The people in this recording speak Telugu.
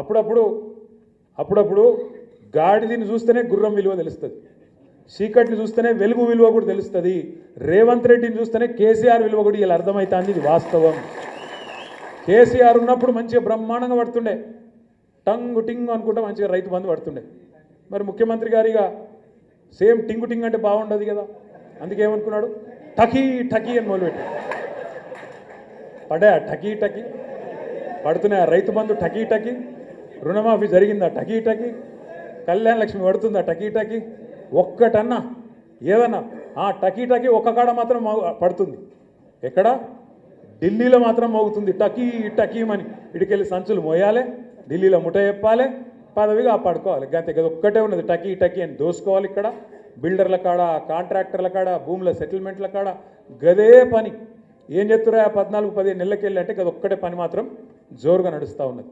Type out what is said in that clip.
అప్పుడప్పుడు అప్పుడప్పుడు గాడిదని చూస్తేనే గుర్రం విలువ తెలుస్తుంది. చీకటిని చూస్తేనే వెలుగు విలువ కూడా తెలుస్తుంది. రేవంత్ రెడ్డిని చూస్తేనే కేసీఆర్ విలువ కూడా ఇలా అర్థమవుతుంది ఇది వాస్తవం. కేసీఆర్ ఉన్నప్పుడు మంచిగా బ్రహ్మాండంగా పడుతుండే. టంగు టింగు అనుకుంటా మంచిగా రైతు బంధు పడుతుండే. మరి ముఖ్యమంత్రి గారిగా సేమ్ టింగు టింగ్ అంటే బాగుండదు కదా. అందుకేమనుకున్నాడు టకీ టకీ అని మొదలుపెట్టాడు పడా టకీ టకీ? పడుతున్నాయి ఆ రైతు బంధు టకీ టకీ? రుణమాఫీ జరిగిందా? టకీ టకీ. కళ్యాణ లక్ష్మి పడుతుందా? టకీ టకీ. ఒక్కటన్నా. ఏదన్నా? ఆ టకీ టకీ ఒక్క కాడ మాత్రం పడుతుంది. ఎక్కడ? ఢిల్లీలో మాత్రం మోగుతుంది. టకీ టకీమని ఇటుకెళ్ళి సంచులు మోయాలి ఢిల్లీలో ముఠ చెప్పాలి పదవి కాపాడుకోవాలి. గంతే కదా ఒక్కటే ఉన్నది. టకీ టకీ అని దోసుకోవాలి ఇక్కడ. బిల్డర్ల కాడ కాంట్రాక్టర్ల కాడ భూముల సెటిల్మెంట్ల కాడ గదే పని. ఏం చెప్తురా పద్నాలుగు పదిహేను నెలలకెళ్ళి అంటే గది ఒక్కటే పని మాత్రం జోరుగా నడుస్తూ ఉన్నది.